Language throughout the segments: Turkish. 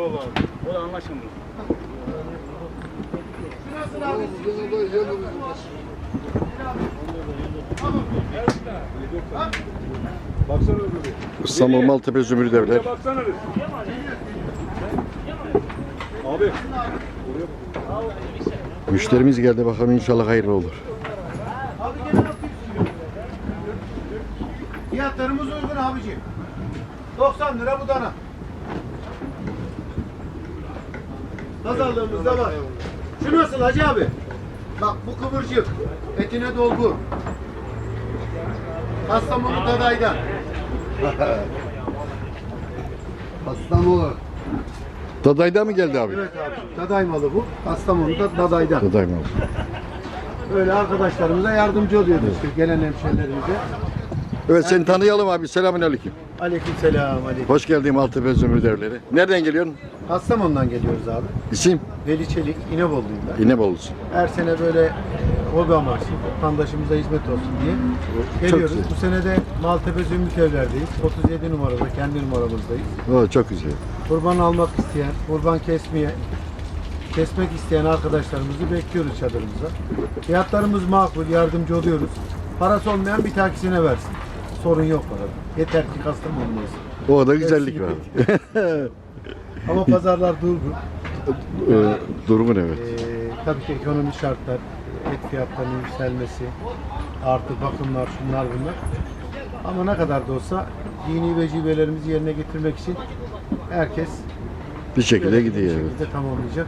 O da anlaşılmıyor. Baksana öbürü. İstanbul Maltepe Zümrüt Evler. Baksana. Abi. Müşterimiz geldi bakalım inşallah hayırlı olur. Fiyatlarımız uygun abicim. 90 lira bu dana. Pazarlığımız da var. Şu nasıl hacı abi? Bak bu kıvırcık. Etine dolgu. Kastamonu Daday'dan. Kastamonu. Daday'da mı geldi abi? Evet abi. Daday malı bu. Kastamonu'da Daday'dan. Daday mı? Böyle arkadaşlarımıza yardımcı oluyoruz işte gelen hemşerilerimize. Evet seni tanıyalım abi. Selamünaleyküm. Aleykümselam aleyküm. Hoş geldin Maltepe Zümrüt Evleri. Nereden geliyorsun? Kastamonu'dan geliyoruz abi. İsim? Veli Çelik, İnebolu'yum ben. İnebolusun. Her sene böyle e, hobi amaçlı vatandaşımıza hizmet olsun diye geliyoruz. güzel. Bu sene de Maltepe Zümrüt Evler'deyiz. 37 numarada kendi numaramızdayız. Oo, çok güzel. Kurban almak isteyen, kurban kesmeye, kesmek isteyen arkadaşlarımızı bekliyoruz çadırımıza. Fiyatlarımız makul, yardımcı oluyoruz. Parası olmayan bir takisine versin. Sorun yok arada. Yeter ki Kastamonu'dayız. O da güzellik var. Ama pazarlar durgun. Ee, Durgun evet. Ee, tabii ki ekonomik şartlar, et fiyatlarının yükselmesi, artı bakımlar, şunlar bunlar. Ama ne kadar da olsa dini vecibelerimizi yerine getirmek için herkes Bir şekilde bir gidiyor. evet. şekilde tamamlayacak.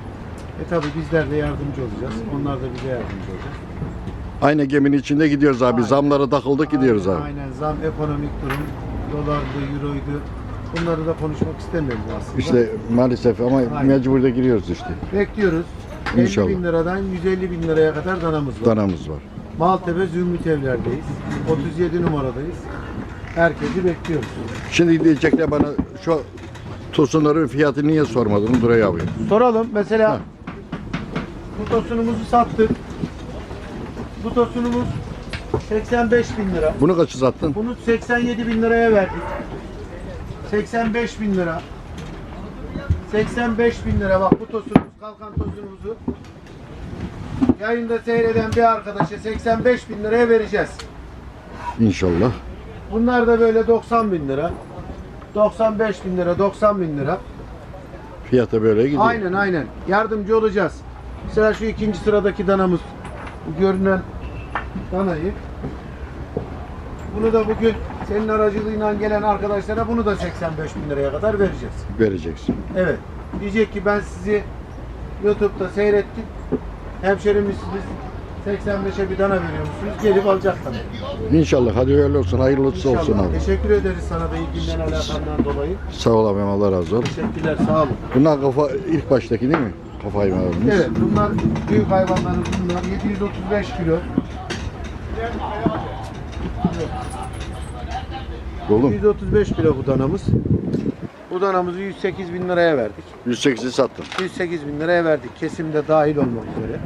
E tabii bizler de yardımcı olacağız. Onlar da bize yardımcı olacak. Aynı geminin içinde gidiyoruz abi. Zamlara takıldık gidiyoruz abi. Aynen zam, ekonomik durum, dolardı, euroydu. Bunları da konuşmak istemiyorum aslında. İşte maalesef ama Aynen. mecbur da giriyoruz işte. Bekliyoruz. 50 İnşallah. bin liradan 150 bin liraya kadar danamız var. Danamız var. Maltepe Zümrüt Evler'deyiz. 37 numaradayız. Herkesi bekliyoruz. Şimdi diyecekler bana şu tosunların fiyatı niye sormadın Duray abi? Soralım. Mesela Ha. bu tosunumuzu sattık. Bu tosunumuz 85 bin lira. Bunu kaçı sattın? Bunu 87 bin liraya verdik. 85 bin lira. 85 bin lira bak bu tosunumuz kalkan tosunumuzu yayında seyreden bir arkadaşa 85 bin liraya vereceğiz. İnşallah. Bunlar da böyle 90 bin lira. 95 bin lira, 90 bin lira. Fiyata böyle gidiyor. Aynen aynen. Yardımcı olacağız. Mesela şu ikinci sıradaki danamız. Bu görünen danayı. Bunu da bugün senin aracılığıyla gelen arkadaşlara bunu da 85 bin liraya kadar vereceğiz. Vereceksin. Evet. Diyecek ki ben sizi YouTube'da seyrettim. Hemşerimizsiniz. 85'e bir dana veriyor musunuz? Gelip alacaklar. İnşallah. Hadi öyle olsun. Hayırlısı olsun İnşallah. abi. Teşekkür ederiz sana da ilginden alakandan dolayı. Sağ ol abim. Allah razı olsun. Teşekkürler. Sağ olun. Bunlar kafa ilk baştaki değil mi? Kafa hayvanlarımız. Evet, bunlar büyük hayvanlarımız bunlar. 735 kilo. Oğlum 135 kilo bu danamız. Bu danamızı 108 bin liraya verdik. 108'i sattın. 108 bin liraya verdik. Kesimde dahil olmak üzere.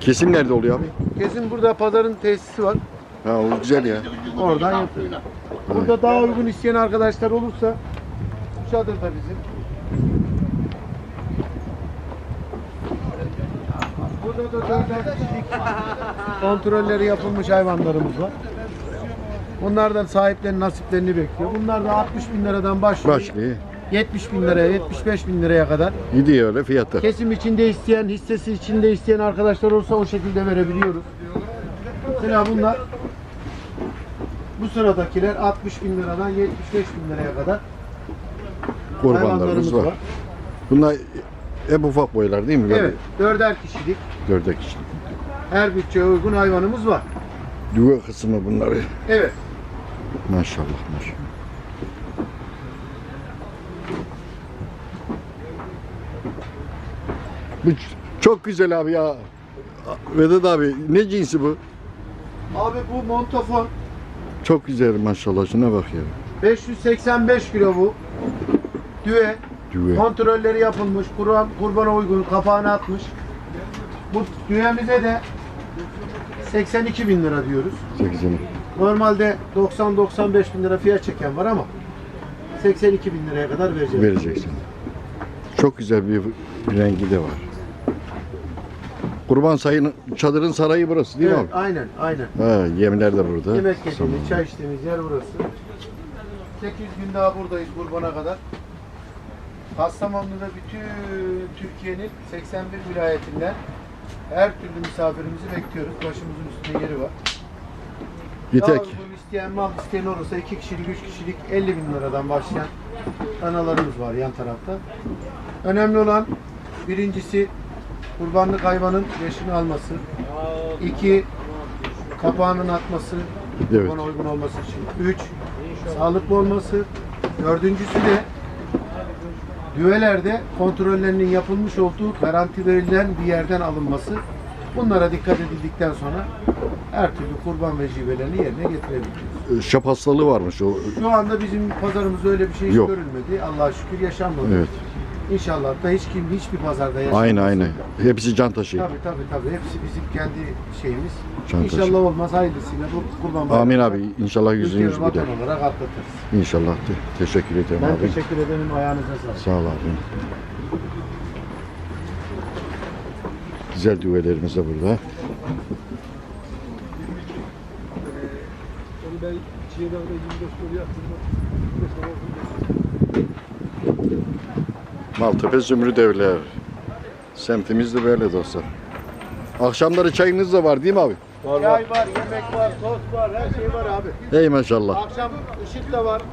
Kesim nerede oluyor abi? Kesim burada pazarın tesisi var. Ha o güzel ya. Oradan yapıyor. Burada daha uygun isteyen arkadaşlar olursa bu çadır da bizim. Burada da dörder kişilik kontrolleri yapılmış hayvanlarımız var. Bunlardan sahiplerin nasiplerini bekliyor. Bunlar da 60 bin liradan başlıyor. Başlıyor. 70 bin liraya, 75 bin liraya kadar. Gidiyor öyle fiyatlar. Kesim içinde isteyen, hissesi içinde isteyen arkadaşlar olsa o şekilde verebiliyoruz. Mesela bunlar bu sıradakiler 60 bin liradan 75 bin liraya kadar Kurbanlarımız var. Bunlar hep ufak boylar değil mi? Evet, dörder kişilik Dörde kişi. her bütçeye uygun hayvanımız var. Düve kısmı bunları. Evet. Maşallah maşallah. Bu çok güzel abi ya. Vedat abi ne cinsi bu? Abi bu montofon Çok güzel maşallah şuna bak ya. 585 kilo bu. Düve. Düve. Kontrolleri yapılmış, kurban, kurbana uygun, kapağını atmış. Bu düğemize de 82 bin lira diyoruz. Sekizini. Normalde 90-95 bin lira fiyat çeken var ama 82 bin liraya kadar vereceğiz. Vereceksin. Çok güzel bir rengi de var. Kurban sayın çadırın sarayı burası değil mi Evet, aynen, aynen. abi? Ha, yemler de burada. Yemek yediğimiz, çay içtiğimiz yer burası. 8 gün daha buradayız kurbana kadar. Kastamonu'da bütün Türkiye'nin 81 vilayetinden her türlü misafirimizi bekliyoruz. Başımızın üstünde yeri var. Bir tek isteyen mal isteyen olursa 2 kişilik, 3 kişilik 50 bin liradan başlayan kanalarımız var yan tarafta. Önemli olan birincisi kurbanlık hayvanın yaşını alması. İki, kapağının atması, Evet. ona uygun olması için. Üç, sağlıklı olması. Dördüncüsü de düvelerde kontrollerinin yapılmış olduğu garanti verilen bir yerden alınması. Bunlara dikkat edildikten sonra her türlü kurban vecibelerini yerine getirebiliyoruz. şap hastalığı varmış o. Şu anda bizim pazarımızda öyle bir şey hiç Yok. görülmedi. Allah'a şükür yaşanmadı. Evet. İnşallah da hiç kim hiçbir pazarda yaşanmaz. Aynı aynı. Hepsi can taşı. Tabii tabii tabii. Hepsi bizim kendi şeyimiz. Can taşı. İnşallah olmaz hayırlısıyla bu kurban bayramı. Amin abi. İnşallah yüzün Ülke yüz gider. olarak atlatırız. İnşallah. Te- teşekkür ederim Ben abi. teşekkür ederim. Ayağınıza sağlık. Sağ ol abi. Güzel düvelerimiz de burada. Onu ben Çiğdem'de 25 liraya yaptım. Maltepe Zümrüt Evler. Semtimiz de böyle dostlar. Akşamları çayınız da var değil mi abi? Var Çay var, yemek var, tost var, her şey var abi. Ey maşallah. Akşam ışık da var.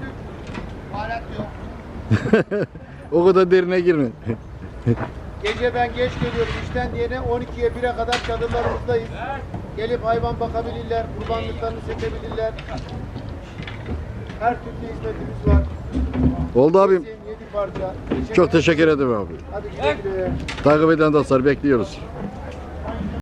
O kadar derine girme. Gece ben geç geliyorum işten diyene 12'ye 1'e kadar çadırlarımızdayız. Gelip hayvan bakabilirler, kurbanlıklarını seçebilirler. Her türlü hizmetimiz var. Oldu abim. 7 parça. Çok teşekkür ederim abi. Hadi güle güle. Takip eden dostlar bekliyoruz.